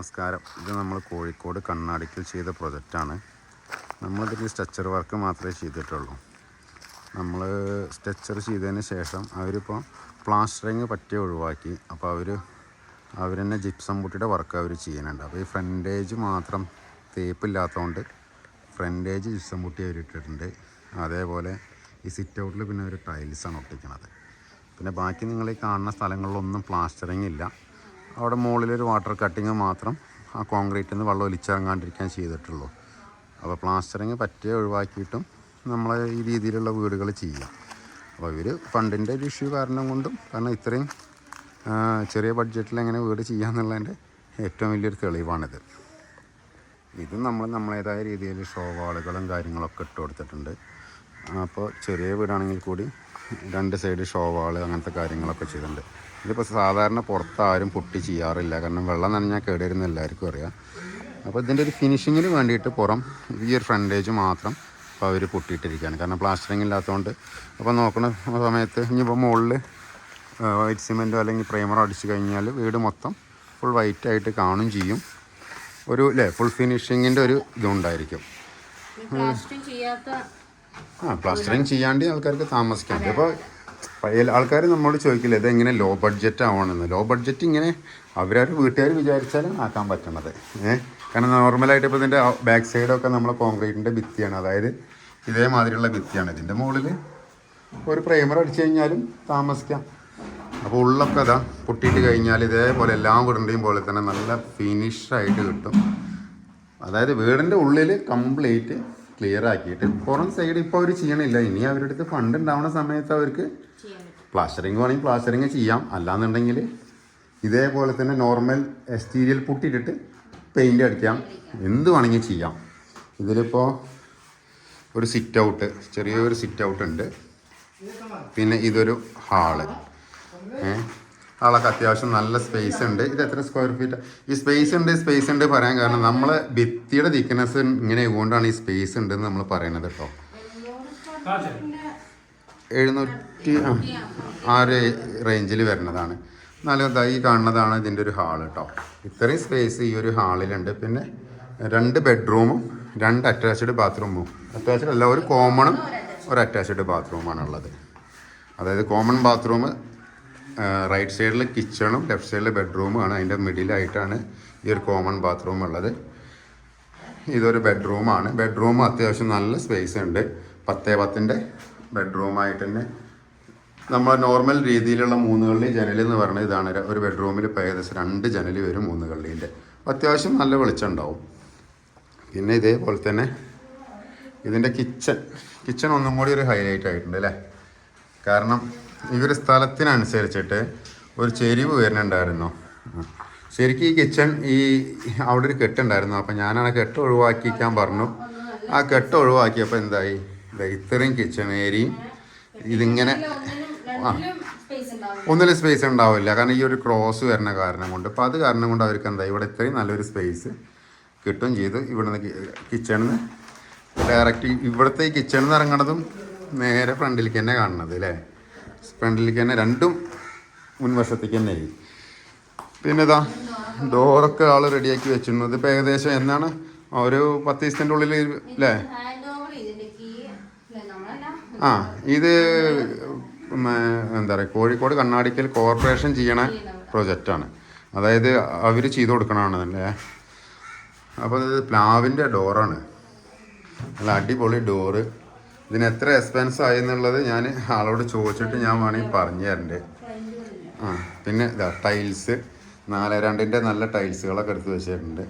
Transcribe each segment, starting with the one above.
നമസ്കാരം. ഇത് നമ്മൾ കോഴിക്കോട് കണ്ണാടിക്കൽ ചെയ്ത പ്രൊജക്റ്റാണ് നമ്മളിതിൽ സ്ട്രക്ചർ വർക്ക് മാത്രമേ ചെയ്തിട്ടുള്ളൂ. നമ്മൾ സ്ട്രക്ചർ ചെയ്തതിന് ശേഷം അവരിപ്പോൾ പ്ലാസ്റ്ററിങ് പറ്റി ഒഴിവാക്കി. അപ്പോൾ അവർ അവർ തന്നെ ജിപ്സം പുട്ടിയുടെ വർക്ക് അവർ ചെയ്യുന്നുണ്ട്. അപ്പോൾ ഈ ഫ്രണ്ടേജ് മാത്രം തേപ്പില്ലാത്തതുകൊണ്ട് ഫ്രണ്ടേജ് ജിപ്സം പുട്ടി അവർ ഇട്ടിട്ടുണ്ട്. അതേപോലെ ഈ സിറ്റ് ഔട്ടിൽ പിന്നെ ഒരു ടൈൽസാണ് ഒട്ടിക്കുന്നത് പിന്നെ ബാക്കി നിങ്ങൾ ഈ കാണുന്ന സ്ഥലങ്ങളിലൊന്നും പ്ലാസ്റ്ററിങ് ഇല്ല. അവിടെ മുകളിലൊരു വാട്ടർ കട്ടിങ് മാത്രം ആ കോൺക്രീറ്റിൽ നിന്ന് വെള്ളം ഒലിച്ചിറങ്ങാണ്ടിരിക്കാൻ ചെയ്തിട്ടുള്ളൂ. അപ്പോൾ പ്ലാസ്റ്ററിങ് പറ്റിയ ഒഴിവാക്കിയിട്ടും നമ്മൾ ഈ രീതിയിലുള്ള വീടുകൾ ചെയ്യാം. അപ്പോൾ ഇവർ ഫണ്ടിന്റെ ഒരു ഇഷ്യൂ കാരണം കൊണ്ടും കാരണം ഇത്രയും ചെറിയ ബഡ്ജറ്റിൽ എങ്ങനെ വീട് ചെയ്യാമെന്നുള്ളതിന്റെ ഏറ്റവും വലിയൊരു തെളിവാണിത്. ഇത് നമ്മൾ നമ്മളേതായ രീതിയിൽ ഷോ വാളുകളും കാര്യങ്ങളൊക്കെ ഇട്ട് കൊടുത്തിട്ടുണ്ട്. അപ്പോൾ ചെറിയ വീടാണെങ്കിൽ കൂടി രണ്ട് സൈഡ് ഷോവാൾ അങ്ങനത്തെ കാര്യങ്ങളൊക്കെ ചെയ്തിട്ടുണ്ട്. ഇതിപ്പോൾ സാധാരണ പുറത്ത് ആരും പൊട്ടി ചെയ്യാറില്ല. കാരണം വെള്ളം നനഞ്ഞാൽ കേടുവരുന്ന എല്ലാവർക്കും അറിയാം. അപ്പോൾ ഇതിന്റെ ഒരു ഫിനിഷിങ്ങിന് വേണ്ടിയിട്ട് പുറം ഈ ഒരു ഫ്രണ്ടേജ് മാത്രം അപ്പോൾ അവർ പൊട്ടിയിട്ടിരിക്കുകയാണ്. കാരണം പ്ലാസ്റ്ററിങ് ഇല്ലാത്തതുകൊണ്ട് അപ്പോൾ നോക്കുന്ന സമയത്ത് ഇനിയിപ്പോൾ മുകളിൽ വൈറ്റ് സിമെന്റോ അല്ലെങ്കിൽ പ്രൈമറോ അടിച്ച് കഴിഞ്ഞാൽ വീട് മൊത്തം ഫുൾ വൈറ്റ് ആയിട്ട് കാണും ചെയ്യും. ഒരു അല്ലേ ഫുൾ ഫിനിഷിങ്ങിന്റെ ഒരു ഇതുണ്ടായിരിക്കും. ആ പ്ലാസ്റ്ററിങ് ചെയ്യാണ്ട് ആൾക്കാർക്ക് താമസിക്കാം അപ്പോൾ പഴയ ആൾക്കാർ നമ്മളോട് ചോദിക്കില്ല ഇത് എങ്ങനെ ലോ ബഡ്ജറ്റ് ആവണമെന്ന് ലോ ബഡ്ജറ്റ് ഇങ്ങനെ അവരവർ വീട്ടുകാർ വിചാരിച്ചാലും ആക്കാൻ പറ്റണത്. ഏഹ് കാരണം നോർമലായിട്ട് ഇപ്പോൾ ഇതിന്റെ ബാക്ക് സൈഡൊക്കെ നമ്മളെ കോൺക്രീറ്റിന്റെ ഭിത്തിയാണ്. അതായത് ഇതേമാതിരിയുള്ള ഭിത്തിയാണ്. ഇതിന്റെ മുകളിൽ ഒരു പ്രൈമർ അടിച്ചു കഴിഞ്ഞാലും താമസിക്കാം. അപ്പോൾ ഉള്ളൊക്കെ അതാ പൊട്ടിയിട്ട് കഴിഞ്ഞാൽ ഇതേപോലെ എല്ലാ വീടിന്റെയും പോലെ തന്നെ നല്ല ഫിനിഷായിട്ട് കിട്ടും. അതായത് വീടിന്റെ ഉള്ളിൽ കംപ്ലീറ്റ് ക്ലിയർ ആക്കിയിട്ട്. പുറം സൈഡ് ഇപ്പോൾ അവർ ചെയ്യണില്ല. ഇനി അവരുടെ അടുത്ത് ഫണ്ട് ഉണ്ടാവുന്ന സമയത്ത് അവർക്ക് പ്ലാസ്റ്ററിങ് വേണമെങ്കിൽ പ്ലാസ്റ്ററിങ് ചെയ്യാം. അല്ലാന്നുണ്ടെങ്കിൽ ഇതേപോലെ തന്നെ നോർമൽ എക്സ്റ്റീരിയൽ പുട്ടിട്ടിട്ട് പെയിന്റ് അടിക്കാം. എന്ത് വേണമെങ്കിൽ ചെയ്യാം. ഇതിലിപ്പോ ഒരു സിറ്റ് ഔട്ട് ചെറിയൊരു സിറ്റ് ഔട്ട് ഉണ്ട്. പിന്നെ ഇതൊരു ഹാൾ ഏഹ് ഹാളൊക്കെ അത്യാവശ്യം നല്ല സ്പേസ് ഉണ്ട്. ഇത് എത്ര സ്ക്വയർ ഫീറ്റ് ഈ സ്പേസ് ഉണ്ട് സ്പേസ് ഉണ്ട് പറയാൻ കാരണം നമ്മളെ ഭിത്തിയുടെ തിക്നെസ് ഇങ്ങനെ കൊണ്ടാണ് ഈ സ്പേസ് ഉണ്ട് എന്ന് നമ്മൾ പറയുന്നത് കേട്ടോ. എഴുന്നൂറ്റി ആ, ഒരു റേഞ്ചിൽ വരുന്നതാണ്. എന്നാലും ഈ കാണുന്നതാണ് ഇതിന്റെ ഒരു ഹാൾ കേട്ടോ ഇത്രയും സ്പേസ് ഈ ഒരു ഹാളിലുണ്ട് പിന്നെ രണ്ട് ബെഡ്റൂമും രണ്ട് അറ്റാച്ച്ഡ് ബാത്റൂമും അറ്റാച്ച്ഡ് അല്ല ഒരു കോമണും ഒരു അറ്റാച്ച്ഡ് ബാത്റൂമാണ് ഉള്ളത് അതായത് കോമൺ ബാത്റൂം റൈറ്റ് സൈഡിൽ കിച്ചണും ലെഫ്റ്റ് സൈഡിൽ ബെഡ്റൂമാണ് അതിന്റെ മിഡിലായിട്ടാണ് ഈ ഒരു കോമൺ ബാത്റൂം ഉള്ളത്. ഇതൊരു ബെഡ്റൂമാണ് ബെഡ്റൂം അത്യാവശ്യം നല്ല സ്പേസ് ഉണ്ട്. പത്തേ പത്തിന്റെ ബെഡ്റൂമായിട്ട് തന്നെ. നമ്മൾ നോർമൽ രീതിയിലുള്ള മൂന്ന് കള്ളി ജനൽ എന്ന് പറയുന്നത് ഇതാണ്. ഒരു ബെഡ്റൂമിൽ ഇപ്പോൾ ഏകദേശം രണ്ട് ജനൽ വരും മൂന്ന് കള്ളീന്റെ അത്യാവശ്യം നല്ല വെളിച്ചം ഉണ്ടാവും. പിന്നെ ഇതേപോലെ തന്നെ ഇതിന്റെ കിച്ചൺ കിച്ചൺ ഒന്നും കൂടി ഒരു ഹൈലൈറ്റ് ആയിട്ടുണ്ട് അല്ലേ? കാരണം ഒരു സ്ഥലത്തിനനുസരിച്ചിട്ട് ഒരു ചെരിവ് വരുന്നുണ്ടായിരുന്നു. ശരിക്കും ഈ കിച്ചൺ ഈ അവിടെ ഒരു കെട്ടുണ്ടായിരുന്നു. അപ്പം ഞാനാണ് കെട്ട് ഒഴിവാക്കിക്കാൻ പറഞ്ഞു. ആ കെട്ട് ഒഴിവാക്കിയപ്പോൾ എന്തായി? ഇത്രയും കിച്ചൺ ഏരിയയും ഇതിങ്ങനെ ആ ഒന്നിലും സ്പേസ് ഉണ്ടാവില്ല. കാരണം ഈ ഒരു ക്രോസ് വരുന്ന കാരണം കൊണ്ട്. അപ്പോൾ അത് കാരണം കൊണ്ട് അവർക്ക് എന്താ ഇവിടെ ഇത്രയും നല്ലൊരു സ്പേസ് കിട്ടും ചെയ്തു. ഇവിടുന്ന് കിച്ചണിൽ നിന്ന് ഡയറക്റ്റ് ഇവിടുത്തെ ഈ കിച്ചണിൽ നിന്ന് ഇറങ്ങണതും നേരെ ഫ്രണ്ടിലേക്ക് തന്നെ കാണുന്നത് അല്ലേ? ഫ്രണ്ടിലേക്ക് തന്നെ രണ്ടും മുൻവശത്തേക്ക് തന്നെ ആയി പിന്നെ ഇതാ ഡോറൊക്കെ ആൾ റെഡിയാക്കി വെച്ചിരുന്നത് ഇതിപ്പോൾ ഏകദേശം എന്നാണ്? ഒരു പത്ത് ദിവസത്തിന്റെ ഉള്ളിൽ അല്ലേ ആ ഇത് എന്താ പറയുക കോഴിക്കോട് കണ്ണാടിക്കൽ കോർപ്പറേഷൻ ചെയ്യണ പ്രൊജക്റ്റാണ്. അതായത് അവർ ചെയ്തു കൊടുക്കണതാണ് അല്ലേ അപ്പോൾ ഇത് പ്ലാവിന്റെ ഡോറാണ്. നല്ല അടിപൊളി ഡോറ്. ഇതിന് എത്ര എക്സ്പെൻസ് ആയി എന്നുള്ളത് ഞാൻ ആളോട് ചോദിച്ചിട്ട് ഞാൻ വേണമെങ്കിൽ പറഞ്ഞു തരണ്ട്. ആ പിന്നെ ഇതാ ടൈൽസ് നാല് രണ്ടിന്റെ നല്ല ടൈൽസുകളൊക്കെ എടുത്ത് വെച്ചിട്ടുണ്ട്.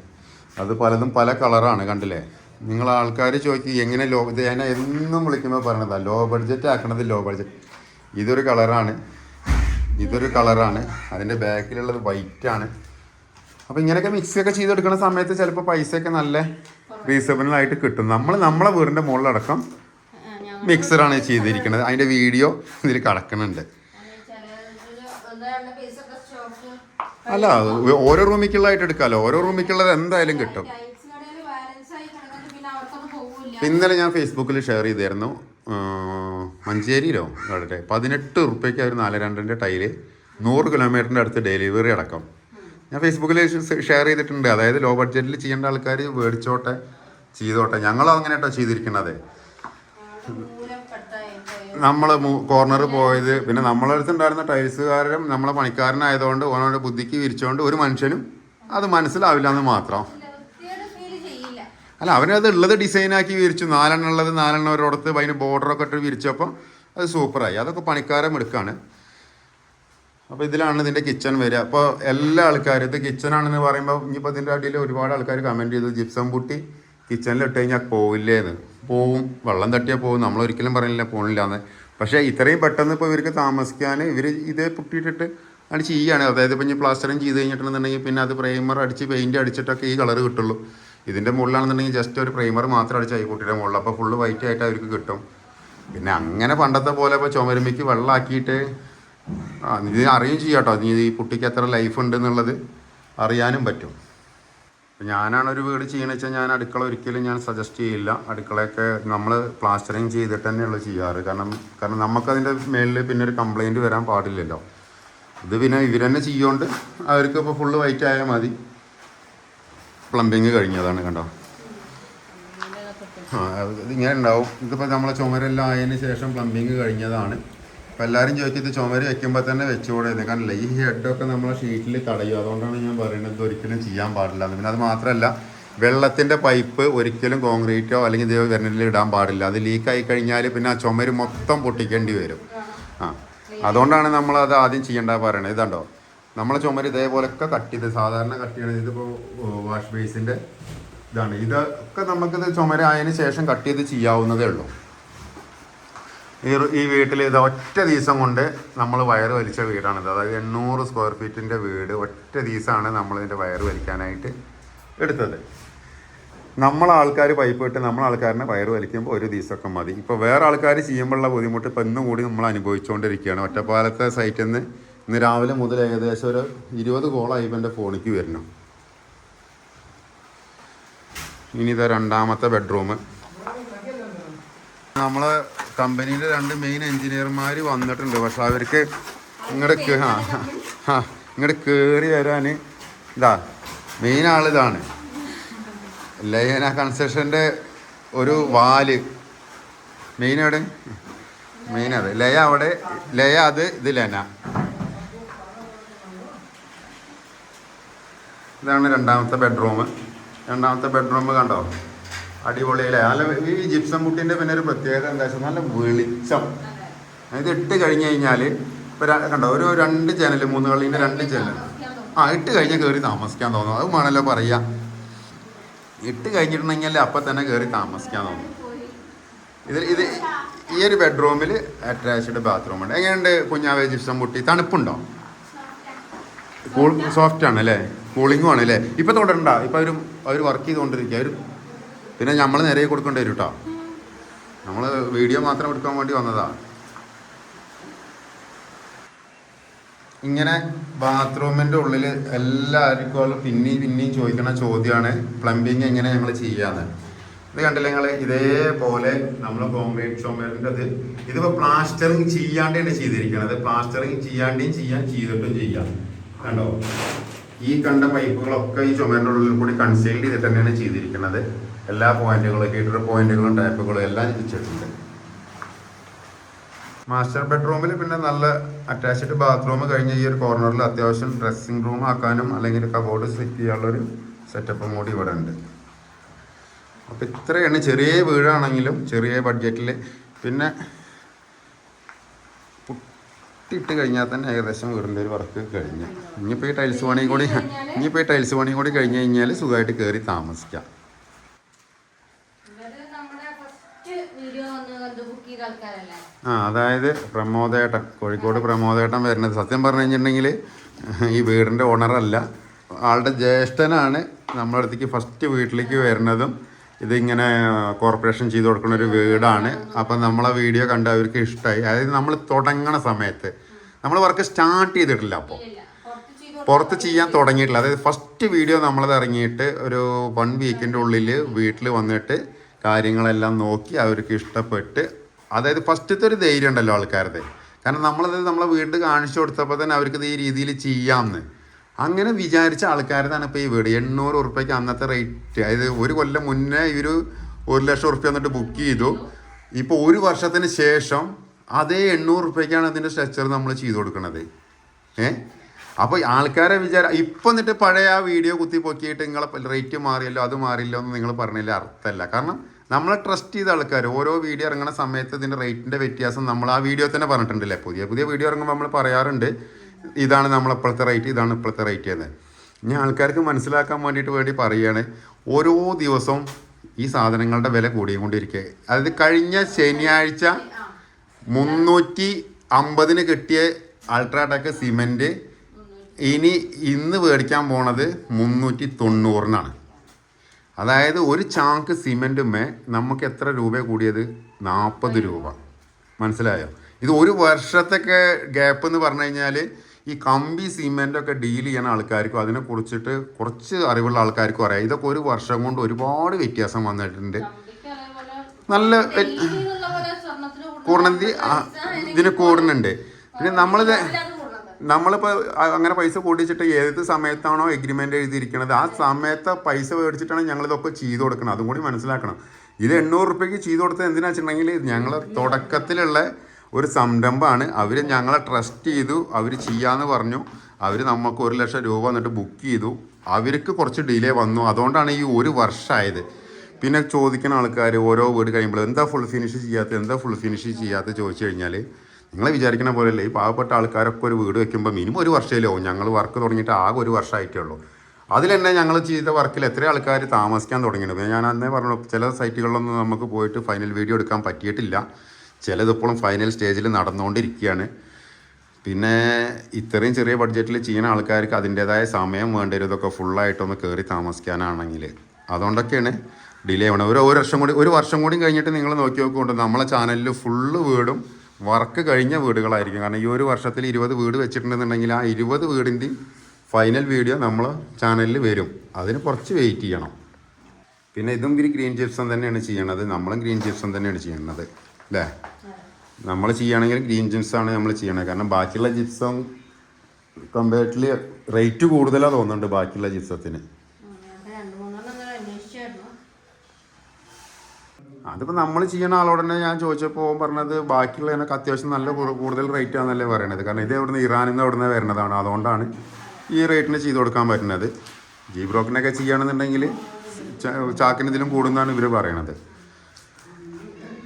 അത് പലതും പല കളറാണ് കണ്ടില്ലേ? നിങ്ങൾ ആൾക്കാർ ചോദിക്കും എങ്ങനെ ലോ ഇത് ഞാൻ എന്നും വിളിക്കുമ്പോൾ പറയണതാ ലോ ബഡ്ജറ്റ് ആക്കണത് ലോ ബഡ്ജറ്റ് ഇതൊരു കളറാണ് ഇതൊരു കളറാണ് അതിന്റെ ബാക്കിലുള്ളത് വൈറ്റ് ആണ്. അപ്പോൾ ഇങ്ങനെയൊക്കെ മിക്സ് ഒക്കെ ചെയ്തെടുക്കുന്ന സമയത്ത് ചിലപ്പോൾ പൈസയൊക്കെ നല്ല റീസണബിൾ ആയിട്ട് കിട്ടും. നമ്മൾ നമ്മളെ വീടിന്റെ മുകളിലടക്കം മിക്സറാണ് ചെയ്തിരിക്കുന്നത് അതിന്റെ വീഡിയോ ഇതിൽ കിടക്കുന്നുണ്ട്. അല്ല ഓരോ റൂമിക്കുള്ളതായിട്ട് എടുക്കാമല്ലോ ഓരോ റൂമിക്കുള്ളത് എന്തായാലും കിട്ടും. ഇന്നലെ ഞാൻ ഫേസ്ബുക്കിൽ ഷെയർ ചെയ്തായിരുന്നു മഞ്ചേരിയിലോ? അവിടെ. പതിനെട്ട് ഉറുപ്പ്യക്ക് അവർ നാല് രണ്ടിന്റെ ടൈൽ നൂറ് കിലോമീറ്ററിന്റെ അടുത്ത് ഡെലിവറി അടക്കം. ഞാൻ ഫേസ്ബുക്കിൽ ഷെയർ ചെയ്തിട്ടുണ്ട്. അതായത് ലോ ബഡ്ജറ്റിൽ ചെയ്യേണ്ട ആൾക്കാർ മേടിച്ചോട്ടെ ചെയ്തോട്ടെ. ഞങ്ങളും അങ്ങനെ കേട്ടോ ചെയ്തിരിക്കണത്. നമ്മൾ കോർണർ പോയത്. പിന്നെ നമ്മളെ അടുത്തുണ്ടായിരുന്ന ടൈൽസുകാരനും നമ്മളെ പണിക്കാരനായതുകൊണ്ട് ഓനോട് ബുദ്ധിക്ക് വിരിച്ചുകൊണ്ട് ഒരു മനുഷ്യനും അത് മനസ്സിലാവില്ല എന്ന് മാത്രം അല്ല അവനത് ഉള്ളത് ഡിസൈനാക്കി വിരിച്ചു. നാലെണ്ണം ഉള്ളത് നാലെണ്ണം ഒരിടത്ത് അതിന് ബോർഡറൊക്കെ ഇട്ട് വിരിച്ചപ്പോൾ അത് സൂപ്പറായി അതൊക്കെ പണിക്കാരൻ എടുക്കാണ് അപ്പോൾ ഇതിലാണ് ഇതിന്റെ കിച്ചൺ വരിക. അപ്പോൾ എല്ലാ ആൾക്കാരും ഇത് കിച്ചൺ ആണെന്ന് പറയുമ്പോൾ ഇനിയിപ്പോൾ ഇതിന്റെ അടിയിൽ ഒരുപാട് ആൾക്കാർ കമന്റ് ചെയ്തു ജിപ്സം പുട്ടി കിച്ചണിൽ ഇട്ട് കഴിഞ്ഞാൽ പോവില്ലേന്ന്. പോവും വെള്ളം തട്ടിയാൽ പോകും നമ്മൾ ഒരിക്കലും പറയുന്നില്ല പോണില്ല എന്ന് പക്ഷേ ഇത്രയും പെട്ടെന്ന് ഇപ്പോൾ ഇവർക്ക് താമസിക്കാൻ ഇവർ ഇതേ പൊട്ടിയിട്ടിട്ട് അത് ചെയ്യുകയാണ് അതായത് ഇപ്പം ഇനി പ്ലാസ്റ്ററിങ് ചെയ്ത് കഴിഞ്ഞിട്ടുണ്ടെന്നുണ്ടെങ്കിൽ പിന്നെ അത് പ്രൈമർ അടിച്ച് പെയിന്റ് അടിച്ചിട്ടൊക്കെ ഈ കളർ കിട്ടുള്ളൂ. ഇതിന്റെ മുകളിലാണെന്നുണ്ടെങ്കിൽ ജസ്റ്റ് ഒരു പ്രൈമർ മാത്രം അടിച്ച് ഈ കുട്ടിയുടെ മുകളിൽ. അപ്പോൾ ഫുള്ള് വൈറ്റ് ആയിട്ട് അവർക്ക് കിട്ടും. പിന്നെ അങ്ങനെ പണ്ടത്തെ പോലെ ഇപ്പോൾ ചുമരുമ്പിക്ക് വെള്ളമാക്കിയിട്ട് ഇത് അറിയും ചെയ്യാം കേട്ടോ ഈ കുട്ടിക്ക് എത്ര ലൈഫ് ഉണ്ട് എന്നുള്ളത് അറിയാനും പറ്റും. ഞാനാണ് ഒരു വീട് ചെയ്യണമെന്ന് ഞാൻ അടുക്കള ഒരിക്കലും ഞാൻ സജസ്റ്റ് ചെയ്യില്ല. അടുക്കളയൊക്കെ നമ്മൾ പ്ലാസ്റ്ററിങ് ചെയ്തിട്ട് തന്നെയുള്ളൂ ചെയ്യാറ്. കാരണം കാരണം നമുക്കതിന്റെ മേളിൽ പിന്നെ ഒരു കംപ്ലൈന്റ് വരാൻ പാടില്ലല്ലോ. ഇത് പിന്നെ ഇവർ തന്നെ ചെയ്യുകൊണ്ട് അവർക്ക് ഇപ്പോൾ ഫുള്ള് വൈറ്റ് ആയാൽ മതി. പ്ലംബിങ് കഴിഞ്ഞതാണ് കണ്ടോ? ആ ഇതിങ്ങനെ ഉണ്ടാവും. ഇതിപ്പോൾ നമ്മളെ ചുമരെല്ലാം ആയതിന് ശേഷം പ്ലംബിങ് കഴിഞ്ഞതാണ്. അപ്പോൾ എല്ലാവരും ചോദിക്കും ചുമര് വെക്കുമ്പോൾ തന്നെ വെച്ചുകൂടെ കാരണം ഈ ഹെഡൊക്കെ നമ്മളെ ഷീറ്റിൽ തടയും. അതുകൊണ്ടാണ് ഞാൻ പറയുന്നത് ഒരിക്കലും ചെയ്യാൻ പാടില്ല എന്ന്. പിന്നെ അത് മാത്രമല്ല വെള്ളത്തിന്റെ പൈപ്പ് ഒരിക്കലും കോൺക്രീറ്റോ അല്ലെങ്കിൽ ഇതേ വെരലിൽ ഇടാൻ പാടില്ല. അത് ലീക്കായി കഴിഞ്ഞാൽ പിന്നെ ആ ചുമര് മൊത്തം പൊട്ടിക്കേണ്ടി വരും. ആ. അതുകൊണ്ടാണ് നമ്മൾ അത് ആദ്യം ചെയ്യേണ്ട പറയണത്. ഇതുണ്ടോ? നമ്മളെ ചുമര് ഇതേപോലെയൊക്കെ കട്ട് ചെയ്ത് സാധാരണ കട്ട് ചെയ്യണത് ഇതിപ്പോൾ വാഷ് ബേസിന്റെ ഇതാണ്. ഇതൊക്കെ നമുക്കിത് ചുമരായതിന് ശേഷം കട്ട് ചെയ്ത് ചെയ്യാവുന്നതേ ഉള്ളൂ. ഈ ഈ വീട്ടിൽ ഇത് ഒറ്റ ദിവസം കൊണ്ട് നമ്മൾ വയറ് വലിച്ച വീടാണിത്. അതായത് എണ്ണൂറ് സ്ക്വയർ ഫീറ്റിന്റെ വീട് ഒറ്റ ദിവസമാണ് നമ്മളിതിന്റെ വയറ് വലിക്കാനായിട്ട് എടുത്തത്. നമ്മളെ ആൾക്കാർ പൈപ്പ് ഇട്ട് നമ്മളെ ആൾക്കാരനെ വയറ് വലിക്കുമ്പോൾ ഒരു ദിവസമൊക്കെ മതി. ഇപ്പോൾ വേറെ ആൾക്കാർ ചെയ്യുമ്പോഴുള്ള ബുദ്ധിമുട്ട് ഇപ്പം ഇന്നും കൂടി നമ്മൾ അനുഭവിച്ചുകൊണ്ടിരിക്കുകയാണ് ഒറ്റപ്പാലത്തെ സൈറ്റിൽ നിന്ന് ഇന്ന് രാവിലെ മുതൽ ഏകദേശം ഒരു ഇരുപത് കോളായി എന്റെ ഫോണിക്ക് വരണം ഇനി ഇതാ രണ്ടാമത്തെ ബെഡ്റൂം നമ്മളെ കമ്പനിയിലെ രണ്ട് മെയിൻ എഞ്ചിനീയർമാർ വന്നിട്ടുണ്ട്. പക്ഷെ അവർക്ക് ഇങ്ങോട്ട് ആ ആ ഇങ്ങോട്ട് കയറി വരാൻ ഇതാ മെയിൻ ആളിതാണ് ലയന കൺസ്ട്രക്ഷന്റെ ഒരു വാൽ. മെയിൻ എവിടെ? മെയിൻ അത്. ലയ അവിടെ ലയ അത് ഇത് ലന. ഇതാണ് രണ്ടാമത്തെ ബെഡ്റൂം രണ്ടാമത്തെ ബെഡ്റൂം കണ്ടോ? അടിപൊളിയല്ലേ? ഈ ജിപ്സം മുട്ടിന്റെ പിന്നെ ഒരു പ്രത്യേകത എന്താ വെച്ചാൽ നല്ല വെളിച്ചം. ഇത് ഇട്ട് കഴിഞ്ഞ് കഴിഞ്ഞാൽ ഇപ്പോൾ കണ്ടോ ഒരു രണ്ട് ചാനൽ മൂന്ന് കളീന്റെ രണ്ട് ചാനൽ ആ ഇട്ട് കഴിഞ്ഞാൽ കയറി താമസിക്കാൻ തോന്നും. അത് വേണമല്ലോ പറയാ. ഇട്ട് കഴിഞ്ഞിട്ടുണ്ടെങ്കിൽ അപ്പം തന്നെ കയറി താമസിക്കാൻ തോന്നും. ഇത് ഇത് ഈ ഒരു ബെഡ്റൂമിൽ അറ്റാച്ച്ഡ് ബാത്റൂം ഉണ്ട്. എങ്ങനെയുണ്ട് കുഞ്ഞാവേ ജിപ്സം മുട്ടി തണുപ്പുണ്ടോ? കൂൾ സോഫ്റ്റ് ആണ് അല്ലേ? കൂളിങ്ങും ആണ് അല്ലേ? ഇപ്പം തുടരണ്ട. ഇപ്പം അവർ അവർ വർക്ക് ചെയ്തുകൊണ്ടിരിക്കുക. അവർ പിന്നെ നമ്മൾ നേരെ കൊടുക്കേണ്ടി വരും കേട്ടോ നമ്മൾ വീഡിയോ മാത്രം എടുക്കാൻ വേണ്ടി വന്നതാണ് ഇങ്ങനെ ബാത്റൂമിന്റെ ഉള്ളിൽ എല്ലാവർക്കും പിന്നെയും പിന്നെയും ചോദിക്കുന്ന ചോദ്യമാണ് പ്ലംബിങ് എങ്ങനെ ഞങ്ങൾ ചെയ്യാന്ന്. ഇത് കണ്ടില്ല നിങ്ങൾ ഇതേപോലെ നമ്മൾ കോൺക്രീറ്റ് ചുമരിന്റെ അത് ഇതിപ്പോൾ പ്ലാസ്റ്ററിങ് ചെയ്യാണ്ടാണ് ചെയ്തിരിക്കുന്നത് പ്ലാസ്റ്ററിങ് ചെയ്യാണ്ടേയും ചെയ്യാൻ ചെയ്തിട്ടും ചെയ്യാം. കണ്ടോ? ഈ കണ്ട പൈപ്പുകളൊക്കെ ഈ ചുമരിന്റെ ഉള്ളിൽ കൂടി കൺസീൽ ചെയ്തിട്ട് തന്നെയാണ് ചെയ്തിരിക്കുന്നത് എല്ലാ പോയിന്റുകളും ഹീറ്റർ പോയിന്റുകളും ടാപ്പുകളും എല്ലാം വെച്ചിട്ടുണ്ട്. മാസ്റ്റർ ബെഡ്റൂമിൽ പിന്നെ നല്ല അറ്റാച്ച്ഡ് ബാത്റൂം കഴിഞ്ഞ ഈ ഒരു കോർണറിൽ അത്യാവശ്യം ഡ്രസ്സിംഗ് റൂം ആക്കാനും അല്ലെങ്കിൽ കബോർഡ് സെറ്റ് ചെയ്യാനുള്ളൊരു സെറ്റപ്പും കൂടി ഇവിടെ ഉണ്ട്. അപ്പോൾ ഇത്രയാണ്. ചെറിയ വീടാണെങ്കിലും ചെറിയ ബഡ്ജറ്റിൽ പിന്നെ പുട്ടിയിട്ട് കഴിഞ്ഞാൽ തന്നെ ഏകദേശം വീടിന്റെ ഒരു വർക്ക് കഴിഞ്ഞു. ഇനിയിപ്പോൾ ഈ ടൈൽസ് പണിയും കൂടി ഇനിയിപ്പോൾ ഈ ടൈൽസ് പണിയും കൂടി കഴിഞ്ഞ് കഴിഞ്ഞാൽ സുഖമായിട്ട് കയറി താമസിക്കാം ഇവർ നമ്മുടെ ഫസ്റ്റ് വീഡിയോ വന്ന് കണ്ട് ബുക്ക് ചെയ്ത ആൾക്കാരല്ലേ ആ അതായത് പ്രമോദേട്ടൻ കോഴിക്കോട് പ്രമോദേട്ടൻ വരുന്നത്. സത്യം പറഞ്ഞു കഴിഞ്ഞിട്ടുണ്ടെങ്കിൽ ഈ വീടിന്റെ ഓണറല്ല ആളുടെ ജ്യേഷ്ഠനാണ് നമ്മുടെ അടുത്തേക്ക് ഫസ്റ്റ് വീട്ടിലേക്ക് വരുന്നതും ഇതിങ്ങനെ കോർപ്പറേഷൻ ചെയ്ത് കൊടുക്കുന്ന ഒരു വീടാണ്. അപ്പം നമ്മളെ വീഡിയോ കണ്ട് അവർക്ക് ഇഷ്ടമായി അതായത് നമ്മൾ തുടങ്ങണ സമയത്ത്. നമ്മൾ വർക്ക് സ്റ്റാർട്ട് ചെയ്തിട്ടില്ല അപ്പോൾ. പുറത്ത് ചെയ്യാൻ തുടങ്ങിയിട്ടില്ല. അതായത് ഫസ്റ്റ് വീഡിയോ നമ്മളത് ഇറങ്ങിയിട്ട് ഒരു വൺ വീക്കിന്റെ ഉള്ളിൽ വീട്ടിൽ വന്നിട്ട് കാര്യങ്ങളെല്ലാം നോക്കി അവർക്ക് ഇഷ്ടപ്പെട്ട് അതായത് ഫസ്റ്റത്തെ ഒരു ധൈര്യം ഉണ്ടല്ലോ ആൾക്കാരുടെ. കാരണം നമ്മളത് നമ്മളെ വീട് കാണിച്ചു കൊടുത്തപ്പോൾ തന്നെ അവർക്ക് ഈ രീതിയിൽ ചെയ്യാമെന്ന് അങ്ങനെ വിചാരിച്ച ആൾക്കാരതാണ് ഇപ്പോൾ ഈ വീട്. എണ്ണൂറ് ഉറുപ്പ്യക്ക് അന്നത്തെ റേറ്റ് അതായത് ഒരു കൊല്ലം മുന്നേ ഇവർ ഒരു ലക്ഷം ഉറുപ്പ്യ എന്നിട്ട് ബുക്ക് ചെയ്തു. ഇപ്പോൾ ഒരു വർഷത്തിന് ശേഷം അതേ എണ്ണൂറ് ഉറുപ്പ്യക്കാണ് അതിന്റെ സ്ട്രക്ചർ നമ്മൾ ചെയ്തു കൊടുക്കുന്നത് ഏ? അപ്പോൾ ആൾക്കാരെ വിചാരം ഇപ്പം എന്നിട്ട് പഴയ ആ വീഡിയോ കുത്തി പൊക്കിയിട്ട് നിങ്ങളെ റേറ്റ് മാറിയല്ലോ അത് മാറിയല്ലോ എന്ന് നിങ്ങൾ പറഞ്ഞതിൽ അർത്ഥമല്ല. കാരണം നമ്മളെ ട്രസ്റ്റ് ചെയ്ത ആൾക്കാർ ഓരോ വീഡിയോ ഇറങ്ങുന്ന സമയത്ത് ഇതിന്റെ റേറ്റിന്റെ വ്യത്യാസം നമ്മൾ ആ വീഡിയോ തന്നെ പറഞ്ഞിട്ടുണ്ടല്ലേ? പുതിയ പുതിയ വീഡിയോ ഇറങ്ങുമ്പോൾ നമ്മൾ പറയാറുണ്ട് ഇതാണ് നമ്മൾ ഇപ്പോഴത്തെ റേറ്റ് ഇതാണ് ഇപ്പോഴത്തെ റേറ്റ് എന്ന്. ഇനി ആൾക്കാർക്ക് മനസ്സിലാക്കാൻ വേണ്ടിയിട്ട് വേണ്ടി പറയുകയാണ് ഓരോ ദിവസവും ഈ സാധനങ്ങളുടെ വില കൂടിക്കൊണ്ടിരിക്കുക. അതായത് കഴിഞ്ഞ ശനിയാഴ്ച മുന്നൂറ്റി അമ്പതിന് കിട്ടിയ അൾട്രാടെക് സിമെന്റ് ഇനി ഇന്ന് മേടിക്കാൻ പോണത് മുന്നൂറ്റി തൊണ്ണൂറിനാണ്. അതായത് ഒരു ചാക്ക് സിമെന്റുമേ നമുക്ക് എത്ര രൂപ കൂടിയത്? നാൽപ്പത് രൂപ. മനസ്സിലായോ? ഇത് ഒരു വർഷത്തൊക്കെ ഗ്യാപ്പ് എന്ന് പറഞ്ഞു കഴിഞ്ഞാൽ ഈ കമ്പി സിമെന്റൊക്കെ ഡീൽ ചെയ്യുന്ന ആൾക്കാർക്കും അതിനെ കുറിച്ചിട്ട് കുറച്ച് അറിവുള്ള ആൾക്കാർക്കും അറിയാം. ഇതൊക്കെ ഒരു വർഷം കൊണ്ട് ഒരുപാട് വ്യത്യാസം വന്നിട്ടുണ്ട്. നല്ല കൂടണത് ഇതിന് കൂടുന്നുണ്ട്. പിന്നെ നമ്മളിത് കൂടുന്നത്. നമ്മളിപ്പോൾ അങ്ങനെ പൈസ കൂട്ടിച്ചിട്ട് ഏത് സമയത്താണോ എഗ്രിമെന്റ് എഴുതിയിരിക്കുന്നത് ആ സമയത്തെ പൈസ മേടിച്ചിട്ടാണ് ഞങ്ങളിതൊക്കെ ചെയ്തു കൊടുക്കണം അതും കൂടി മനസ്സിലാക്കണം. ഇത് എണ്ണൂറ് റുപ്യക്ക് ചെയ്തു കൊടുത്തത് എന്തിനാ വെച്ചിട്ടുണ്ടെങ്കിൽ ഞങ്ങൾ തുടക്കത്തിലുള്ള ഒരു സംരംഭമാണ്. അവർ ഞങ്ങളെ ട്രസ്റ്റ് ചെയ്തു അവർ ചെയ്യാന്ന് പറഞ്ഞു. അവർ നമുക്ക് ഒരു ലക്ഷം രൂപ എന്നിട്ട് ബുക്ക് ചെയ്തു. അവർക്ക് കുറച്ച് ഡിലേ വന്നു. അതുകൊണ്ടാണ് ഈ ഒരു വർഷമായത്. പിന്നെ ചോദിക്കുന്ന ആൾക്കാർ ഓരോ വീട് കഴിയുമ്പോൾ എന്താ ഫുൾ ഫിനിഷ് ചെയ്യാത്തത് എന്താ ഫുൾ ഫിനിഷ് ചെയ്യാത്തത് ചോദിച്ചു കഴിഞ്ഞാൽ നിങ്ങൾ വിചാരിക്കുന്ന പോലെയല്ലേ. ഈ പാവപ്പെട്ട ആൾക്കാരൊക്കെ ഒരു വീട് വെക്കുമ്പോൾ മിനിമം ഒരു വർഷമല്ലോ ഞങ്ങൾ വർക്ക് തുടങ്ങിയിട്ട് ആകെ ഒരു വർഷമായിട്ടേ ഉള്ളൂ. അതിൽ തന്നെ ഞങ്ങൾ ചെയ്ത വർക്കിൽ എത്ര ആൾക്കാർ താമസിക്കാൻ തുടങ്ങിയിട്ടുണ്ട്. ഞാൻ അന്നേ പറഞ്ഞു ചില സൈറ്റുകളിലൊന്നും നമുക്ക് പോയിട്ട് ഫൈനൽ വീഡിയോ എടുക്കാൻ പറ്റിയിട്ടില്ല. ചിലതിപ്പോഴും ഫൈനൽ സ്റ്റേജിൽ നടന്നുകൊണ്ടിരിക്കുകയാണ് പിന്നെ ഇത്രയും ചെറിയ ബഡ്ജറ്റിൽ ചെയ്യുന്ന ആൾക്കാർക്ക് അതിന്റെതായ സമയം വേണ്ടി വരും. ഇതൊക്കെ ഫുള്ളായിട്ടൊന്ന് കയറി താമസിക്കാനാണെങ്കിൽ അതുകൊണ്ടൊക്കെയാണ് ഡിലേ ആവണം ഒരു ഒരു വർഷം കൂടി ഒരു വർഷം കൂടി കഴിഞ്ഞിട്ട് നിങ്ങൾ നോക്കി നോക്കുകൊണ്ട് നമ്മളെ ചാനലിൽ ഫുള്ള് വീടും വർക്ക് കഴിഞ്ഞ വീടുകളായിരിക്കും. കാരണം ഈ ഒരു വർഷത്തിൽ ഇരുപത് വീട് വെച്ചിട്ടുണ്ടെന്നുണ്ടെങ്കിൽ ആ ഇരുപത് വീടിന്റെയും ഫൈനൽ വീഡിയോ നമ്മൾ ചാനലിൽ വരും. അതിന് കുറച്ച് വെയിറ്റ് ചെയ്യണം. പിന്നെ ഇതും ഒരു ഗ്രീൻ ജിപ്സം തന്നെയാണ് ചെയ്യണത്. നമ്മളും ഗ്രീൻ ജിപ്സം തന്നെയാണ് ചെയ്യണത്. അല്ലേ? നമ്മൾ ചെയ്യുകയാണെങ്കിൽ ഗ്രീൻ ജിപ്സ് ആണ് നമ്മൾ ചെയ്യണത്. കാരണം ബാക്കിയുള്ള ജിപ്സം കമ്പാരിറ്റീവ്ലി റേറ്റ് കൂടുതലാണ് തോന്നുന്നുണ്ട് ബാക്കിയുള്ള ജിപ്സത്തിന് ഉം, ഞാൻ രണ്ട് മൂന്നെണ്ണം ഇങ്ങനെ അന്വേഷിച്ചായിരുന്നു അതിപ്പോൾ നമ്മൾ ചെയ്യുന്ന ആളോട് തന്നെ ഞാൻ ചോദിച്ചപ്പോൾ പറഞ്ഞത് ബാക്കിയുള്ളതിനൊക്കെ അത്യാവശ്യം നല്ല കൂടുതൽ റേറ്റ് ആണെന്നല്ലേ പറയണത്. കാരണം ഇത് ഇവിടുന്ന് ഇറാനിൽ നിന്ന് ഇവിടുന്ന് വരുന്നതാണ്. അതുകൊണ്ടാണ് ഈ റേറ്റിന് ചെയ്ത് കൊടുക്കാൻ പറ്റുന്നത്. ജി ബ്രോക്കിനൊക്കെ ചെയ്യുകയാണെന്നുണ്ടെങ്കിൽ ചാക്കിനിതിലും കൂടുന്നതാണ് ഇവർ പറയണത്.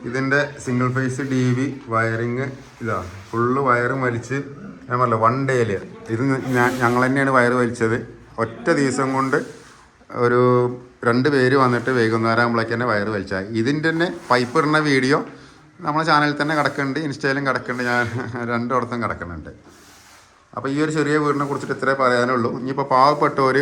ഇതിന്റെ single phase D V wiring ഇതാ ഫുള്ള് വയറും വലിച്ച് ഞാൻ പറഞ്ഞില്ല വൺ ഡേയിൽ ഇത് ഞങ്ങൾ തന്നെയാണ് വയർ വലിച്ചത്. ഒറ്റ ദിവസം കൊണ്ട് ഒരു രണ്ട് പേര് വന്നിട്ട് വൈകുന്നേരം ആകുമ്പോഴേക്ക് തന്നെ വയർ വലിച്ചാൽ ഇതിന്റെ തന്നെ പൈപ്പ് ഇടുന്ന വീഡിയോ നമ്മളെ ചാനലിൽ തന്നെ കിടക്കുന്നുണ്ട് ഇൻസ്റ്റയിലും കിടക്കുന്നുണ്ട് ഞാൻ രണ്ടിടത്തും കിടക്കുന്നുണ്ട്. അപ്പോൾ ഈ ഒരു ചെറിയ വീടിനെ കുറിച്ചിട്ട് ഇത്രേ പറയാനുള്ളൂ. ഇനിയിപ്പോൾ പാവപ്പെട്ടവർ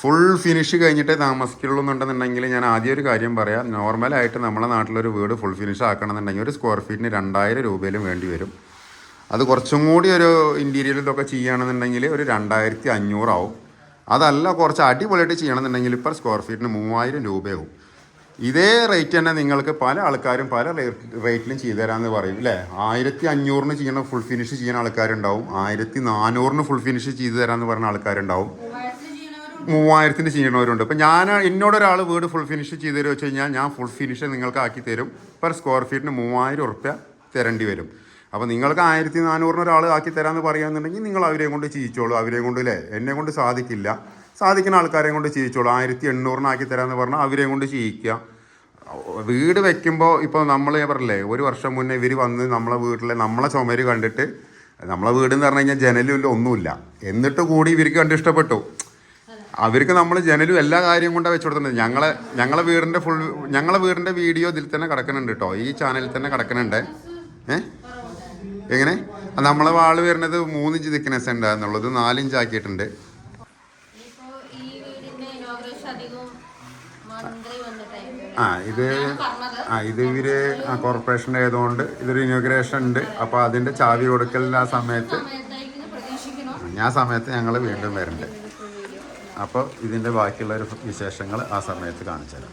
ഫുൾ ഫിനിഷ് കഴിഞ്ഞിട്ടേ താമസിക്കുള്ളൂ എന്നുണ്ടെന്നുണ്ടെങ്കിൽ ഞാൻ ആദ്യം ഒരു കാര്യം പറയാം. നോർമലായിട്ട് നമ്മളെ നാട്ടിലൊരു വീട് ഫുൾ ഫിനിഷ് ആക്കണമെന്നുണ്ടെങ്കിൽ ഒരു സ്ക്വയർ ഫീറ്റിന് രണ്ടായിരം രൂപയിലും വേണ്ടി വരും. അത് കുറച്ചും കൂടി ഒരു ഇന്റീരിയർ ഇതൊക്കെ ചെയ്യുകയാണെന്നുണ്ടെങ്കിൽ ഒരു രണ്ടായിരത്തി അഞ്ഞൂറാവും. അതല്ല കുറച്ച് അടിപൊളിയായിട്ട് ചെയ്യണമെന്നുണ്ടെങ്കിൽ ഇപ്പം സ്ക്വയർ ഫീറ്റിന് മൂവായിരം രൂപയാവും. ഇതേ റേറ്റ് തന്നെ നിങ്ങൾക്ക് പല ആൾക്കാരും പല റേറ്റിലും ചെയ്തു തരാമെന്ന് പറയും അല്ലേ ആയിരത്തി അഞ്ഞൂറിന് ചെയ്യണ ഫുൾ ഫിനിഷ് ചെയ്യുന്ന ആൾക്കാരുണ്ടാവും. ആയിരത്തി നാനൂറിന് ഫുൾ ഫിനിഷ് ചെയ്തു തരാമെന്ന് പറഞ്ഞ ആൾക്കാരുണ്ടാവും. മൂവായിരത്തിന് ചെയ്യണവരുണ്ട്. ഇപ്പം ഞാൻ എന്നോട് ഒരാൾ വീട് ഫുൾ ഫിനിഷ് ചെയ്തു തരുമോ വെച്ച് കഴിഞ്ഞാൽ ഞാൻ ഫുൾ ഫിനിഷ് നിങ്ങൾക്ക് ആക്കി തരും. പെർ സ്ക്വയർ ഫീറ്റിന് മൂവായിരം ഉറുപ്യ തരേണ്ടി വരും. അപ്പോൾ നിങ്ങൾക്ക് ആയിരത്തി നാനൂറിന് ഒരാൾ ആക്കി തരാമെന്ന് പറയുകയാണെന്നുണ്ടെങ്കിൽ നിങ്ങൾ അവരെ കൊണ്ട് ചെയ്യിച്ചോളൂ അവരെ കൊണ്ട് അല്ലേ? എന്നെ കൊണ്ട് സാധിക്കില്ല. സാധിക്കുന്ന ആൾക്കാരെയും കൊണ്ട് ചെയ്യിച്ചോളൂ ആയിരത്തി എണ്ണൂറിന് ആക്കി തരാമെന്ന് പറഞ്ഞാൽ അവരെ കൊണ്ട് ചെയ്യിക്കുക വീട് വെക്കുമ്പോൾ ഇപ്പോൾ നമ്മൾ പറഞ്ഞില്ലേ ഒരു വർഷം മുന്നേ ഇവർ വന്ന് നമ്മളെ വീട്ടിലെ നമ്മളെ ചുമര് കണ്ടിട്ട് നമ്മളെ വീട് എന്ന് പറഞ്ഞു കഴിഞ്ഞാൽ ജനലും ഒന്നുമില്ല. എന്നിട്ട് കൂടി ഇവർക്ക് കണ്ട് ഇഷ്ടപ്പെട്ടു. അവർക്ക് നമ്മൾ ജനലും എല്ലാ കാര്യം കൊണ്ടാണ് വെച്ചു കൊടുത്തിട്ടുണ്ട് ഞങ്ങളെ ഞങ്ങളെ വീടിന്റെ ഫുൾ ഞങ്ങളെ വീടിന്റെ വീഡിയോ ഇതിൽ തന്നെ കിടക്കുന്നുണ്ട് കേട്ടോ ഈ ചാനലിൽ തന്നെ കിടക്കുന്നുണ്ട്. ഏ? എങ്ങനെ? നമ്മളെ വാൾ വരുന്നത് മൂന്നിഞ്ച് തിക്നെസ് ഉണ്ടായിരുന്നുള്ളത് നാലിഞ്ച് ആക്കിയിട്ടുണ്ട് ആ ഇത് ആ ഇത് ഇവർ കോർപ്പറേഷന്റെ ആയതുകൊണ്ട് ഇതൊരു ഇനോഗ്രേഷൻ ഉണ്ട്. അപ്പോൾ അതിന്റെ ചാവി കൊടുക്കലിന് ആ സമയത്ത് ഞാൻ സമയത്ത് ഞങ്ങൾ വീണ്ടും വരുന്നുണ്ട്. അപ്പോൾ ഇതിന്റെ ബാക്കിയുള്ള ഒരു വിശേഷങ്ങൾ ആ സമയത്ത് കാണിച്ചു തരാം